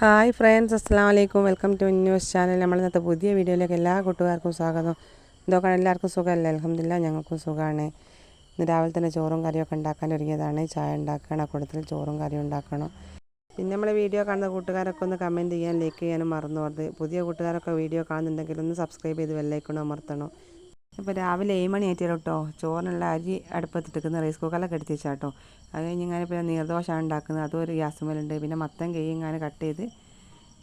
Hi friends അസ്സാം വലൈക്കും welcome to news channel. നമ്മൾ ഇന്നത്തെ പുതിയ വീഡിയോയിലേക്ക് എല്ലാ കൂട്ടുകാർക്കും സ്വാഗതം. എന്തൊക്കെയാണ് എല്ലാവർക്കും സുഖമല്ലേ? അലഹമില്ല ഞങ്ങൾക്കും സുഖമാണ്. ഇന്ന് രാവിലെ തന്നെ ചോറും കറിയൊക്കെ ഉണ്ടാക്കാൻ ഒരുങ്ങിയതാണ്. ചായ ഉണ്ടാക്കണം കൂട്ടത്തിൽ ചോറും കറിയും ഉണ്ടാക്കണം. പിന്നെ നമ്മളെ വീഡിയോ കാണുന്ന കൂട്ടുകാരൊക്കെ ഒന്ന് കമന്റ് ചെയ്യാൻ ലൈക്ക് ചെയ്യാനും മറന്നു പുതിയ കൂട്ടുകാരൊക്കെ വീഡിയോ കാണുന്നുണ്ടെങ്കിൽ ഒന്ന് സബ്സ്ക്രൈബ് ചെയ്ത് വെല്ലൈക്കണം അമർത്തണം. ഇപ്പോൾ രാവിലെ ഏഴ് മണി ആയിട്ടാണ് കേട്ടോ. ചോറിനുള്ള അരി അടുപ്പത്തിട്ടിരിക്കുന്ന റൈസ് കുക്കറിലൊക്കെ എടുത്ത് വെച്ചാട്ടോ. അത് കഴിഞ്ഞ് ഇങ്ങനെ പിന്നെ നീർദോശമാണ് ഉണ്ടാക്കുന്നത്. അതും ഒരു ഗ്യാസ് മേലുണ്ട്. പിന്നെ മത്തം കൈ ഇങ്ങനെ കട്ട് ചെയ്ത്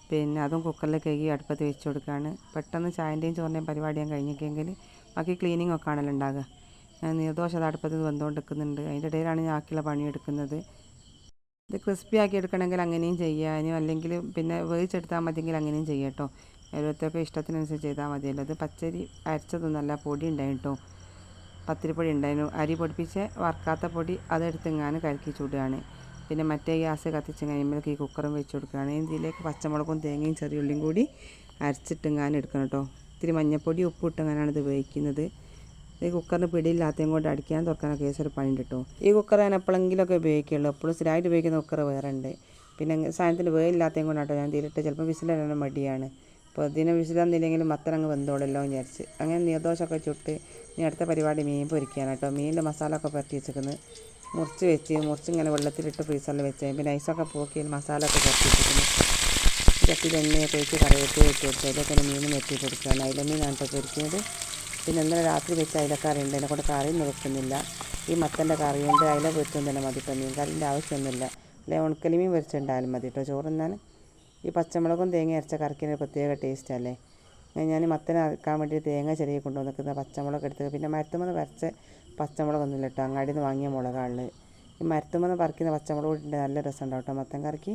പിന്നെ അതും കുക്കറിൽ കഴുകി അടുപ്പത്ത് വെച്ച് കൊടുക്കുകയാണ് പെട്ടെന്ന് ചായന്റെയും ചോറിന്റെയും പരിപാടി ഞാൻ കഴിഞ്ഞിട്ടെങ്കിൽ ബാക്കി ക്ലീനിങ് ഒക്കെ ആണല്ലോ ഉണ്ടാകുക ഞാൻ നീർദോശ അത് അടുപ്പത്ത് വന്നുകൊണ്ട് നിൽക്കുന്നുണ്ട് അതിന്റെ ഇടയിലാണ് ഞാൻ പണി പണിയെടുക്കുന്നത് ഇത് ക്രിസ്പി ആക്കി എടുക്കണമെങ്കിൽ അങ്ങനെയും ചെയ്യാനും അല്ലെങ്കിൽ പിന്നെ വേവിച്ചെടുത്താൽ മതിയെങ്കിൽ അങ്ങനെയും ചെയ്യാം കേട്ടോ. ഓരോരുത്തർക്ക് ഇഷ്ടത്തിനനുസരിച്ച് ചെയ്താൽ മതിയല്ലോ. ഇത് പച്ചരി അരച്ചതൊന്നല്ല പൊടി ഉണ്ടായിട്ടോ പത്തിരിപ്പൊടി ഉണ്ടായിരുന്നു. അരി പൊടിപ്പിച്ച് വറുക്കാത്ത പൊടി അതെടുത്തെങ്ങാനും കലക്കി ചൂടുകയാണ്. പിന്നെ മറ്റേ ഗ്യാസ് കത്തിച്ച് കഴിയുമ്പോഴേക്ക് ഈ കുക്കറും വെച്ച് കൊടുക്കുകയാണ്. ഇതിലേക്ക് പച്ചമുളകും തേങ്ങയും ചെറിയ ഉള്ളിയും കൂടി അരച്ചിട്ടെങ്ങാനും എടുക്കണം കേട്ടോ ഇത്തിരി മഞ്ഞപ്പൊടി ഉപ്പ് ഇട്ടെങ്ങാനാണ് ഇത് ഉപയോഗിക്കുന്നത് ഈ കുക്കറിന് പിടിയില്ലാത്തതും കൊണ്ട് അടിക്കാൻ തുറക്കാനൊക്കെ കേസൊരു പണിയുണ്ട് കേട്ടോ ഈ കുക്കർ ഞാൻ എപ്പോഴെങ്കിലുമൊക്കെ ഉപയോഗിക്കുള്ളൂ. എപ്പോഴും സ്ഥിരമായിട്ട് ഉപയോഗിക്കുന്ന കുക്കർ വേറെ ഉണ്ട്. പിന്നെ സാധനത്തിന് വേയില്ലാത്തതും കൊണ്ടാട്ടോ ഞാൻ തീരിട്ട് ചിലപ്പോൾ വിസിലിടാൻ മടിയാണ്. അപ്പോൾ ഇതിനെ വിസിലന്നില്ലെങ്കിലും മത്തനങ്ങ് വെന്തോളല്ലോ എന്ന് വിചാരിച്ച്. അങ്ങനെ നീർദോശമൊക്കെ ചുട്ട് ഇനി അടുത്ത പരിപാടി മീൻ പൊരിക്കുകയാണ് കേട്ടോ. മീനിന്റെ മസാല ഒക്കെ പുരട്ടി വെച്ചിരിക്കുന്നത് മുറിച്ച് വെച്ച് മുറിച്ച് ഇങ്ങനെ വെള്ളത്തിലിട്ട് ഫ്രീസറിൽ വെച്ച് പിന്നെ ഐസൊക്കെ പോക്കി മസാല ഒക്കെ പുരട്ടി വെച്ചിരിക്കുന്നു. ചട്ടിയിൽ എണ്ണയൊക്കെ ഒഴിച്ച് കറിവേപ്പ് വെച്ച് കൊടുത്ത്. അതിലൊക്കെ മീൻ വെട്ടി കൊടുക്കുകയാണ്. അതിലെ മീനാണ് കേട്ടോ പൊരിക്കുന്നത്. പിന്നെ ഇന്നലെ രാത്രി വെച്ച് അയിലക്കറി ഉണ്ട്. അതിനെ കൊണ്ട് കറിയൊന്നും വെക്കുന്നില്ല ഈ മത്തന്റെ കറിയുണ്ട് അയില പൊരിച്ചും തന്നെ മതി കേട്ടോ. മീൻ കറിന്റെ ആവശ്യമൊന്നുമില്ല. അല്ലെ? ഉണക്കലിമീൻ പൊരിച്ചുണ്ടായാലും മതി കേട്ടോ. ചോറുന്നാൻ ഈ പച്ചമുളകും തേങ്ങ അരച്ച കറിക്കിന് പ്രത്യേക ടേസ്റ്റ് അല്ലേ? ഞാൻ മത്തനെ അരക്കാൻ വേണ്ടി തേങ്ങ ചെറിയ കൊണ്ടുവന്നിക്കുന്ന പച്ചമുളക് എടുത്ത് പിന്നെ മരത്തുമെന്ന് പറിച്ച പച്ചമുളകൊന്നുമില്ല കേട്ടോ അങ്ങാടിയിൽ നിന്ന് വാങ്ങിയ മുളകാണ്. ഈ മരത്തുമെന്ന് പറിക്കുന്ന പച്ചമുളക് ഇട്ടിട്ട് നല്ല രസം ഉണ്ടാവും കേട്ടോ മത്തൻ കറിക്ക്.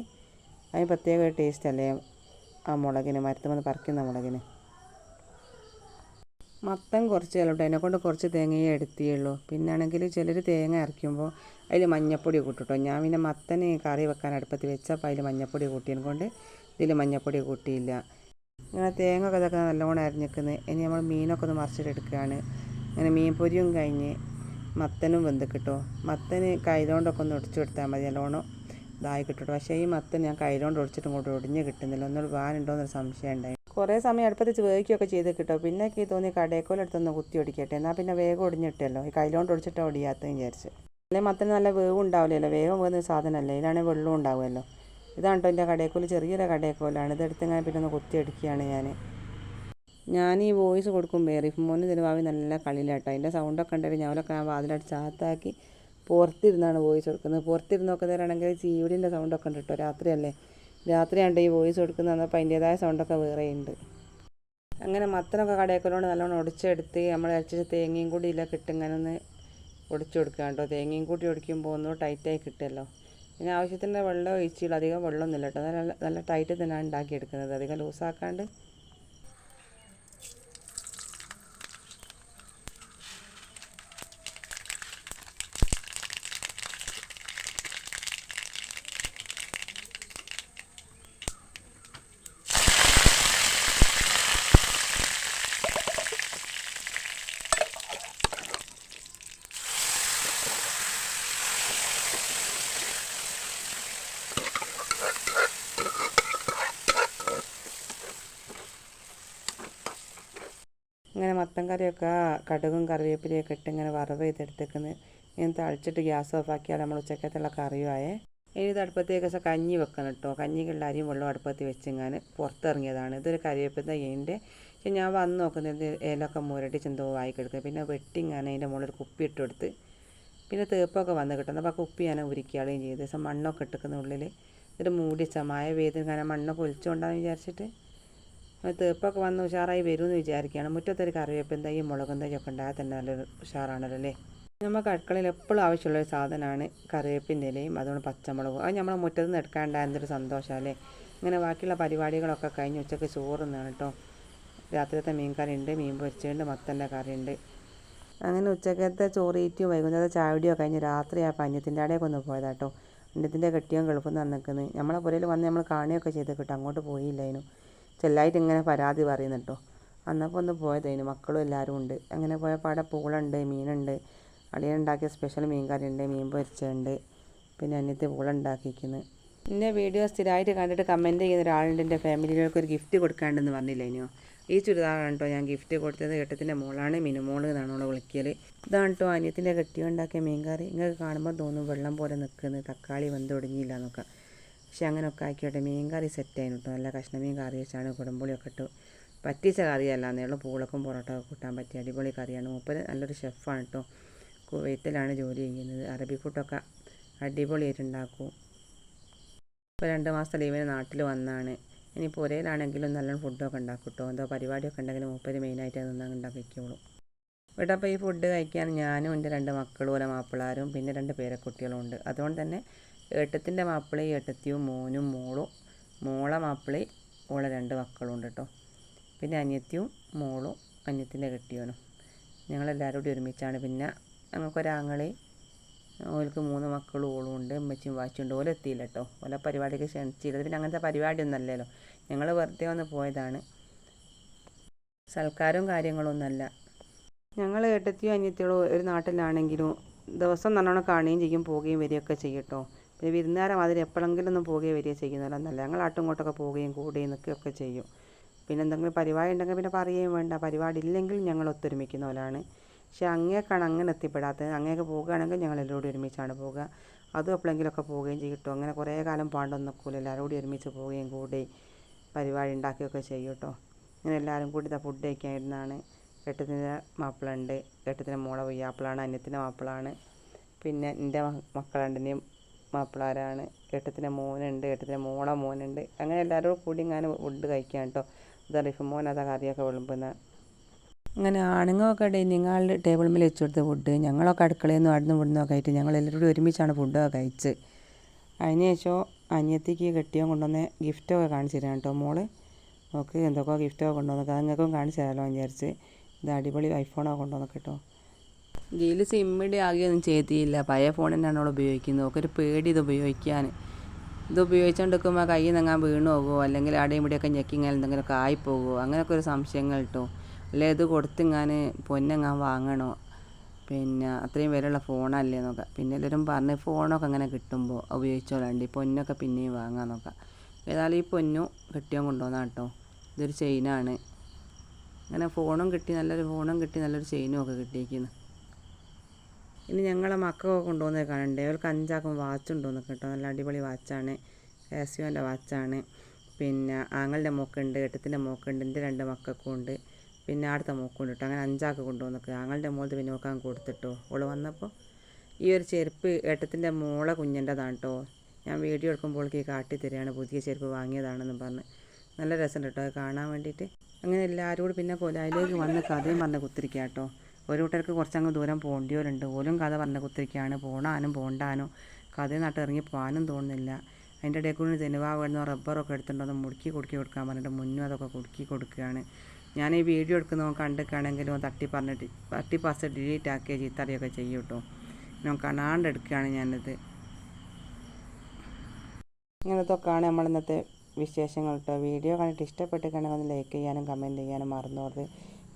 അതിന് പ്രത്യേക ടേസ്റ്റ് അല്ലേ ആ മുളകിന് മരത്തുമെന്ന് പറിക്കുന്ന മുളകിന്? മത്തൻ കുറച്ച് ചിലട്ടോ എന്നെ കൊണ്ട് കുറച്ച് തേങ്ങയെ എടുത്തിയുള്ളൂ. പിന്നാണെങ്കിൽ ചിലർ തേങ്ങ അരയ്ക്കുമ്പോൾ അതിൽ മഞ്ഞപ്പൊടി കൂട്ടിട്ടോ ഞാൻ പിന്നെ മത്തന് കറി വെക്കാൻ അടുപ്പത്ത് വെച്ചപ്പോൾ അതിൽ മഞ്ഞപ്പൊടി കൂട്ടിയത് കൊണ്ട് ഇതിൽ മഞ്ഞപ്പൊടി കൂട്ടിയില്ല. ഇങ്ങനെ തേങ്ങ ഒക്കെ ഇതൊക്കെ നല്ലോണം അരിഞ്ഞിക്കുന്നത് ഇനി നമ്മൾ മീനൊക്കെ ഒന്ന് മറിച്ചിട്ടെടുക്കുകയാണ് അങ്ങനെ മീൻ പൊരിയും കഴിഞ്ഞ് മത്തനും വെന്ത് കിട്ടും. മത്തന് കൈലോണ്ടൊക്കെ ഒന്ന് ഒടിച്ചു കൊടുത്താൽ മതി. നല്ലോണം ഇതായി കിട്ടും പക്ഷേ ഈ മത്തൻ ഞാൻ കൈലോണ്ട് ഒടിച്ചിട്ടും കൂടെ ഒടിഞ്ഞ് കിട്ടുന്നില്ല. ഒന്നുകൂടി വാനുണ്ടോ എന്നൊരു സംശയം ഉണ്ടായി. കുറേ സമയം അടുപ്പത്ത് വേവിക്കുകയൊക്കെ ചെയ്ത് കിട്ടും. പിന്നെ എനിക്ക് തോന്നി കടേക്കോലെടുത്തൊന്ന് കുത്തി ഒടിക്കട്ടെ. എന്നാൽ പിന്നെ വേഗം ഒടിഞ്ഞിട്ടല്ലോ. ഈ കൈലോണ്ട് ഒടിച്ചിട്ട് ഒടിയാത്തതെന്ന് വിചാരിച്ച്. അല്ലെങ്കിൽ മത്തന് നല്ല വേവ് ഉണ്ടാവില്ലല്ലോ. വേഗം പോകുന്ന സാധനമല്ലേ. ഇതിലാണെങ്കിൽ വെള്ളം ഉണ്ടാവുമല്ലോ. ഇതാണ് കേട്ടോ എന്റെ കടേക്കോൽ ചെറിയൊരു കടേക്കോലാണ്. ഇതെടുത്ത് ഇങ്ങനെ പിന്നെ ഒന്ന് കുത്തി അടിക്കുകയാണ് ഞാൻ ഞാൻ ഈ വോയിസ് കൊടുക്കുമ്പോൾ റിഫ് മോന് തിരുവാവി നല്ല കളിയിലാട്ടോ അതിന്റെ സൗണ്ടൊക്കെ ഉണ്ടെങ്കിൽ ഞാനൊക്കെ ആ വാതിലടിച്ച് അകത്താക്കി പുറത്തിരുന്നാണ് വോയിസ് കൊടുക്കുന്നത്. പുറത്തിരുന്നൊക്കെ തരാണെങ്കിൽ ചീവിടിന്റെ സൗണ്ടൊക്കെ ഉണ്ട് കേട്ടോ രാത്രിയല്ലേ. രാത്രിയാണ്ട് ഈ വോയിസ് കൊടുക്കുന്നത് അപ്പോൾ അതിന്റേതായ സൗണ്ടൊക്കെ വേറെ ഉണ്ട്. അങ്ങനെ മത്തനൊക്കെ കടയേക്കലോണ്ട് നല്ലോണം ഒടിച്ചെടുത്ത് നമ്മൾ അരച്ച തേങ്ങയും കൂടി ഇതിലൊക്കെ ഇട്ട് ഇങ്ങനെ ഒന്ന് ഒടിച്ചു കൊടുക്കുക കേട്ടോ. തേങ്ങയും കൂടി ഒടിക്കുമ്പോൾ ഒന്നും ടൈറ്റായി കിട്ടുമല്ലോ. പിന്നെ ആവശ്യത്തിന്റെ വെള്ളം ഒഴിച്ചില്ല. അധികം വെള്ളമൊന്നുമില്ല കേട്ടോ. നല്ല നല്ല ടൈറ്റ് തന്നെയാണ് ഉണ്ടാക്കിയെടുക്കുന്നത്. അധികം ലൂസാക്കാണ്ട് ഇങ്ങനെ മത്തൻ കറിയൊക്കെ കടുകും കറിവേപ്പിലയൊക്കെ ഇട്ട് ഇങ്ങനെ വറവ് ചെയ്തെടുത്തേക്കുന്നത് ഇങ്ങനെ തളിച്ചിട്ട് ഗ്യാസ് ഓഫാക്കിയാൽ നമ്മൾ ഉച്ചക്കത്തുള്ള കറിയുമായേ ഇനി അടുപ്പത്തേക്ക് കഞ്ഞി വെക്കണം കേട്ടോ കഞ്ഞിക്കുള്ള അരിയും വെള്ളം അടുപ്പത്ത് വെച്ചിങ്ങനെ പുറത്തിറങ്ങിയതാണ്. ഇതൊരു കറിവേപ്പിന്റെ ഇതിന്റെ ഞാൻ വന്ന് നോക്കുന്നത് ഇലൊക്കെ മുരട്ടി ചെന്തോ കിടക്കുന്നത് പിന്നെ വെട്ടിങ്ങനെ അതിന്റെ മുകളിൽ കുപ്പി ഇട്ട് കൊടുത്ത് പിന്നെ തേപ്പൊക്കെ വന്ന് കിട്ടുന്നത് അപ്പോൾ ആ കുപ്പി ഞാൻ ഉരുക്കിയാളുകയും ചെയ്ത്. ദിവസം മണ്ണൊക്കെ ഇട്ടിക്കുന്ന ഉള്ളിൽ എന്നിട്ട് മൂടിച്ച ചമായ വേദന കാരണം മണ്ണൊക്കെ ഒലിച്ചുകൊണ്ടാന്ന് വിചാരിച്ചിട്ട് തേപ്പൊക്കെ വന്ന് ഉഷാറായി വരുമെന്ന് വിചാരിക്കുകയാണ് മുറ്റത്തൊരു കറിവേപ്പും തൈയും മുളകും ഒക്കെ ഉണ്ടായാൽ തന്നെ നല്ലൊരു ഉഷാറാണല്ലോ അല്ലേ? നമുക്ക് അടുക്കളയിൽ എപ്പോഴും ആവശ്യമുള്ള ഒരു സാധനമാണ് കറിവേപ്പിന്റെ ഇലയും അതുകൊണ്ട് പച്ചമുളകും. അത് നമ്മളെ മുറ്റത്ത് നിന്ന് എടുക്കാണ്ടായ എന്തൊരു സന്തോഷമല്ലേ ഇങ്ങനെ ബാക്കിയുള്ള പരിപാടികളൊക്കെ കഴിഞ്ഞ് ഉച്ചയ്ക്ക് ചോറുന്നാണ് കേട്ടോ രാത്രിയത്തെ മീൻ കറി ഉണ്ട് മീൻ പൊരിച്ചുണ്ട് മത്തന്റെ ഉണ്ട്. അങ്ങനെ ഉച്ചക്കത്തെ ചോറീറ്റിയും വൈകുന്നേരത്തെ ചാവിടിയോ കഴിഞ്ഞ് രാത്രി ആ പഞ്ഞത്തിന്റെ അടയൊക്കെ ഒന്ന് പോയതാട്ടോ പഞ്ഞത്തിന്റെ കെട്ടിയും ഗൾഫിൽ നിന്ന് നമ്മളെ പുരയിൽ വന്ന് നമ്മൾ കാണുകയൊക്കെ ചെയ്ത് കിട്ടും. അങ്ങോട്ട് പോയില്ലായിരുന്നു. ചെല്ലായിട്ട് ഇങ്ങനെ പരാതി പറയുന്നു കേട്ടോ. അന്നപ്പോൾ ഒന്ന് പോയതേനു. മക്കളും എല്ലാവരും ഉണ്ട്. അങ്ങനെ പോയ അവിടെ പൂളുണ്ട് മീനുണ്ട്. അളിയൻ ഉണ്ടാക്കിയ സ്പെഷ്യൽ മീൻ കറി ഉണ്ട് മീൻ പൊരിച്ചുണ്ട് പിന്നെ അന്യത്തെ പൂളുണ്ടാക്കിയിരിക്കുന്നത് എന്റെ വീഡിയോ സ്ഥിരമായിട്ട് കണ്ടിട്ട് കമന്റ് ചെയ്യുന്ന ഒരാളുണ്ട് എന്റെ ഫാമിലികൾക്ക് ഒരു ഗിഫ്റ്റ് കൊടുക്കാണ്ടെന്ന് പറഞ്ഞില്ല ഇനിയോ ഈ ചുരിദാറാണ് കേട്ടോ ഞാൻ ഗിഫ്റ്റ് കൊടുത്തത്. കെട്ടത്തിന്റെ മോളാണ് മിനുമോൾ എന്നാണ് അവളെ വിളിക്കൽ ഇതാണ് കേട്ടോ അനിയത്തിന്റെ കെട്ടി ഉണ്ടാക്കിയ മീൻകറി. ഇങ്ങനെ കാണുമ്പോൾ തോന്നും വെള്ളം പോലെ നിൽക്കുന്നത് തക്കാളി വന്ന് തുടങ്ങിയില്ല എന്നൊക്കെ. പക്ഷെ അങ്ങനെയൊക്കെ ആക്കിയോട്ടെ മീൻകറി സെറ്റായിരുന്നു കേട്ടോ. നല്ല കഷ്ണമീൻ കറി വെച്ചാണ് കുടംപുളിയൊക്കെ ഇട്ട് പറ്റിച്ച കറിയല്ല. എന്നേയുള്ള പൂളക്കും പൊറോട്ട കൂട്ടാൻ പറ്റിയ അടിപൊളി കറിയാണ്. മൂപ്പര് നല്ലൊരു ഷെഫാണ് കേട്ടോ കുവൈത്തിലാണ് ജോലി ചെയ്യുന്നത്. അറബി ഫുഡൊക്കെ അടിപൊളിയായിട്ട് ഉണ്ടാക്കും ഇപ്പോൾ രണ്ട് മാസത്തെ ലീവിന് നാട്ടിൽ വന്നാണ്. ഇനി പുരയിലാണെങ്കിലും നല്ല ഫുഡൊക്കെ ഉണ്ടാക്കും കേട്ടോ എന്തോ പരിപാടിയൊക്കെ ഉണ്ടെങ്കിൽ മൂപ്പര് മെയിനായിട്ട് അതൊന്നും ഉണ്ടാക്കിക്കോളൂ. ഇവിടെ അപ്പോൾ ഈ ഫുഡ് കഴിക്കാൻ ഞാനും എന്റെ രണ്ട് മക്കളും ഓരോ മാപ്പിളാരും പിന്നെ രണ്ട് പേരക്കുട്ടികളും ഉണ്ട്. അതുകൊണ്ട് തന്നെ ഏട്ടത്തിന്റെ മാപ്പിളി ഏട്ടത്തിയും മോനും മോളും മോളെ മാപ്പിളി ഓളെ രണ്ട് മക്കളും ഉണ്ട് കേട്ടോ. പിന്നെ അനിയത്തിയും മോളും അനിയത്തിന്റെ കെട്ടിയോനും. ഞങ്ങളെല്ലാവരും കൂടി ഒരുമിച്ചാണ്. പിന്നെ ഞങ്ങൾക്കൊരാങ്ങളെ ഓൾക്ക് മൂന്ന് മക്കളും ഓളും ഉണ്ട് അമ്മച്ചിയും വാച്ചുണ്ട് ഓല എത്തിയില്ല കേട്ടോ. ഓല പരിപാടിക്ക് ക്ഷണിച്ചില്ല. പിന്നെ അങ്ങനത്തെ പരിപാടിയൊന്നും അല്ലല്ലോ ഞങ്ങൾ വെറുതെ വന്ന് പോയതാണ്. സൽക്കാരവും കാര്യങ്ങളൊന്നുമല്ല ഞങ്ങൾ ഏട്ടത്തിയോ അനിയത്തിയോ ഒരു നാട്ടിലാണെങ്കിലും ദിവസം നല്ലോണം കാണുകയും ചെയ്യും പോവുകയും വരികയൊക്കെ ചെയ്യട്ടോ പിന്നെ വിരുന്നുകാരെ മാതിരി എപ്പോഴെങ്കിലും ഒന്നും പോവുകയും വരികയും ചെയ്യുന്നതല്ല ഞങ്ങൾ ആട്ടും ഇങ്ങോട്ടൊക്കെ പോവുകയും കൂടുകയും നിൽക്കുകയൊക്കെ ചെയ്യും. പിന്നെ എന്തെങ്കിലും പരിപാടി ഉണ്ടെങ്കിൽ പിന്നെ പറയുകയും വേണ്ട. പരിപാടി ഇല്ലെങ്കിൽ ഞങ്ങൾ ഒത്തൊരുമിക്കുന്ന പോലാണ്. പക്ഷെ അങ്ങേക്കാണ് അങ്ങനെ എത്തിപ്പെടാത്തത്. അങ്ങേക്ക് പോകുകയാണെങ്കിൽ ഞങ്ങൾ എല്ലാവരും ഒരുമിച്ചാണ് പോവുക അതും എപ്പോഴെങ്കിലുമൊക്കെ പോവുകയും ചെയ്യും. അങ്ങനെ കുറേ കാലം പാണ്ടൊന്നും നിൽക്കില്ല എല്ലാവരും കൂടി ഒരുമിച്ച് പോവുകയും കൂടി പരിപാടി ഉണ്ടാക്കുകയൊക്കെ ചെയ്യും കേട്ടോ. ഇങ്ങനെ എല്ലാവരും കൂടി ഇതാ ഫുഡ് കഴിക്കാനിരുന്നാണ് എട്ടത്തിന്റെ മാപ്പിളുണ്ട് എട്ടത്തിന്റെ മോളെ വയ്യാപ്പിളാണ്. അന്യത്തിന്റെ മാപ്പിളാണ് പിന്നെ എന്റെ മക്കളുണ്ട്. ഇനിയും മാപ്പിളാരാണ്. ഏട്ടത്തിന്റെ മോനുണ്ട് ഏട്ടത്തിന്റെ മോളെ മോനുണ്ട്. അങ്ങനെ എല്ലാവരും കൂടി ഇങ്ങനെ ഫുഡ് കഴിക്കാൻ കേട്ടോ ഇതാ റിഫ് മോൻ അതാ കറിയൊക്കെ വിളമ്പുന്ന. അങ്ങനെ ആണുങ്ങളൊക്കെ ഡൈനിങ് ടേബിൾ മേൽ വെച്ച് കൊടുത്ത ഫുഡ് ഞങ്ങളൊക്കെ അടുക്കളയിൽ നിന്ന് അടുന്ന് ഇവിടുന്ന് ഒക്കെ ആയിട്ട് ഞങ്ങൾ എല്ലാവരും കൂടി ഒരുമിച്ചാണ് ഫുഡൊക്കെ കഴിച്ച് അതിന് ശേഷം അനിയത്തിക്ക് കെട്ടിയോ കൊണ്ടുവന്ന ഗിഫ്റ്റൊക്കെ കാണിച്ചു തരാം കേട്ടോ മോൾ. നോക്ക് എന്തൊക്കെയോ ഗിഫ്റ്റൊക്കെ കൊണ്ടുവന്നൊക്കെ അത് നിങ്ങൾക്കും കാണിച്ചു തരാമല്ലോ വിചാരിച്ച്. ഇത് അടിപൊളി ഐഫോണൊക്കെ കൊണ്ടുവന്നൊക്കെ കേട്ടോ ഇതിൽ സിമ്മിന്റെ ഒന്നും ചെയ്തില്ല പഴയ ഫോൺ തന്നെയാണ് അവൾ ഉപയോഗിക്കുന്നത്. ഒക്കെ ഒരു പേടി ഇത് ഉപയോഗിക്കാൻ. ഇത് ഉപയോഗിച്ചുകൊണ്ടിരിക്കുമ്പോൾ കൈ നങ്ങാൻ വീണു പോകുമോ അല്ലെങ്കിൽ അവിടെയും ഇവിടെയൊക്കെ ഞെക്കിങ്ങാൻ എന്തെങ്കിലുമൊക്കെ ആയിപ്പോകുമോ അങ്ങനെയൊക്കെ ഒരു സംശയങ്ങൾ കേട്ടോ. അല്ലെ ഇത് കൊടുത്തിങ്ങാൻ പൊന്നെങ്ങാൻ വാങ്ങണോ? പിന്നെ അത്രയും വിലയുള്ള ഫോണല്ലേ എന്നൊക്കെ പിന്നെ എല്ലാവരും പറഞ്ഞ് ഫോണൊക്കെ അങ്ങനെ കിട്ടുമ്പോൾ ഉപയോഗിച്ചോളാണ്ട്. ഈ പൊന്നൊക്കെ പിന്നെയും വാങ്ങാൻ നോക്കാം. ഏതായാലും ഈ പൊന്നും കിട്ടിയോ കൊണ്ടുവന്നാ കേട്ടോ. ഇതൊരു ചെയിനാണ് അങ്ങനെ ഫോണും കിട്ടി നല്ലൊരു ഫോണും കിട്ടി നല്ലൊരു ചെയിനും ഒക്കെ കിട്ടിയിരിക്കുന്നു. ഇനി ഞങ്ങളെ മക്കളൊക്കെ കൊണ്ടുപോകുന്നത് കാണണ്ടേ? അവർക്ക് അഞ്ചാക്കും വാച്ച് കൊണ്ടുവന്ന് കേട്ടോ. നല്ല അടിപൊളി വാച്ചാണ് കാസിയോന്റെ വാച്ചാണ് പിന്നെ ആങ്ങളുടെ മോക്കുണ്ട് എട്ടത്തിന്റെ മോക്കുണ്ട് എന്റെ രണ്ട് മക്കൾക്കും ഉണ്ട്. പിന്നെ അടുത്ത മോക്കുണ്ട് കേട്ടോ. അങ്ങനെ അഞ്ചാക്ക് കൊണ്ടുവന്നൊക്കെ ആങ്ങളുടെ മോളത് പിന്നെ നോക്കാൻ കൊടുത്തിട്ടോ. ഓൾ വന്നപ്പോൾ ഈ ഒരു ചെരുപ്പ് ഏട്ടത്തിന്റെ മോളെ കുഞ്ഞിന്റെതാണ് കേട്ടോ. ഞാൻ വീഡിയോ എടുക്കുമ്പോൾ ഈ കാട്ടി തരികയാണ്. പുതിയ ചെരുപ്പ് വാങ്ങിയതാണെന്ന് പറഞ്ഞ്. നല്ല രസമുണ്ട് കേട്ടോ. അത് കാണാൻ വേണ്ടിയിട്ട്. അങ്ങനെ എല്ലാവരും കൂടി പിന്നെ കൊലായിലേക്ക് വന്ന് കഥയും പറഞ്ഞ് കുത്തിരിക്കാം കേട്ടോ. ഒരു കൂട്ടർക്ക് കുറച്ചങ്ങ് ദൂരം പോകേണ്ടിയവരുണ്ട് ഓലും കഥ പറഞ്ഞ് കുത്തിരിക്കുകയാണ്. പോണാനും പോണ്ടാനും. കഥ നട്ട് ഇറങ്ങി പോകാനും തോന്നുന്നില്ല. അതിന്റെ ഇടയിൽ കൂടി ജനുവാ വേണ്ടുന്ന റബ്ബറൊക്കെ എടുത്തിട്ടുണ്ടോ മുടുക്കി കുടുക്കി കൊടുക്കാൻ പറഞ്ഞിട്ട് മുന്നും അതൊക്കെ കുടുക്കി കൊടുക്കുകയാണ്. ഞാൻ ഈ വീഡിയോ എടുക്കുന്നവൻ കണ്ടിക്കുകയാണെങ്കിലും തട്ടി പറഞ്ഞിട്ട് തട്ടി പാസ് ഡിലീറ്റ് ആക്കിയ ചീത്തറിയൊക്കെ ചെയ്യും കേട്ടോ. ഞാൻ കാണാണ്ട് എടുക്കുകയാണ് ഞാനിത്. ഇങ്ങനത്തൊക്കെയാണ് നമ്മൾ ഇന്നത്തെ വിശേഷങ്ങൾ കേട്ടോ. വീഡിയോ കണ്ടിട്ട് ഇഷ്ടപ്പെട്ടിട്ടുണ്ടെങ്കിൽ ഒന്ന് ലൈക്ക് ചെയ്യാനും കമന്റ് ചെയ്യാനും മറന്നോർത്ത്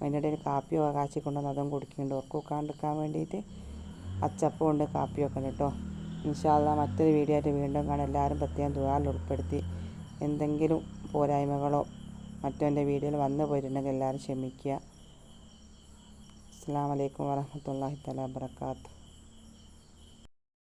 അതിന്റെ ഇടയിൽ കാപ്പിയോ കാച്ചി കൊണ്ടുവന്ന് അതും കുടിക്കുന്നുണ്ട്. ഉറക്കം ഉറക്കൊക്കാണ്ടിരിക്കാൻ വേണ്ടിയിട്ട് അച്ചപ്പം ഉണ്ട് കാപ്പിയൊക്കെ ഉണ്ട് കേട്ടോ. ഇൻഷാല്ല മറ്റൊരു വീഡിയോ ആയിട്ട് വീണ്ടും കാണാം. എല്ലാവരും പ്രത്യേകം ദുരാൽ ഉൾപ്പെടുത്തി. എന്തെങ്കിലും പോരായ്മകളോ മറ്റോ എന്റെ വീഡിയോയിൽ വന്നു പോയിട്ടുണ്ടെങ്കിൽ എല്ലാവരും ക്ഷമിക്കുക. അസ്സാം വലൈക്കും വരഹമത്തല്ലാഹി തല വാബർക്കാത്തു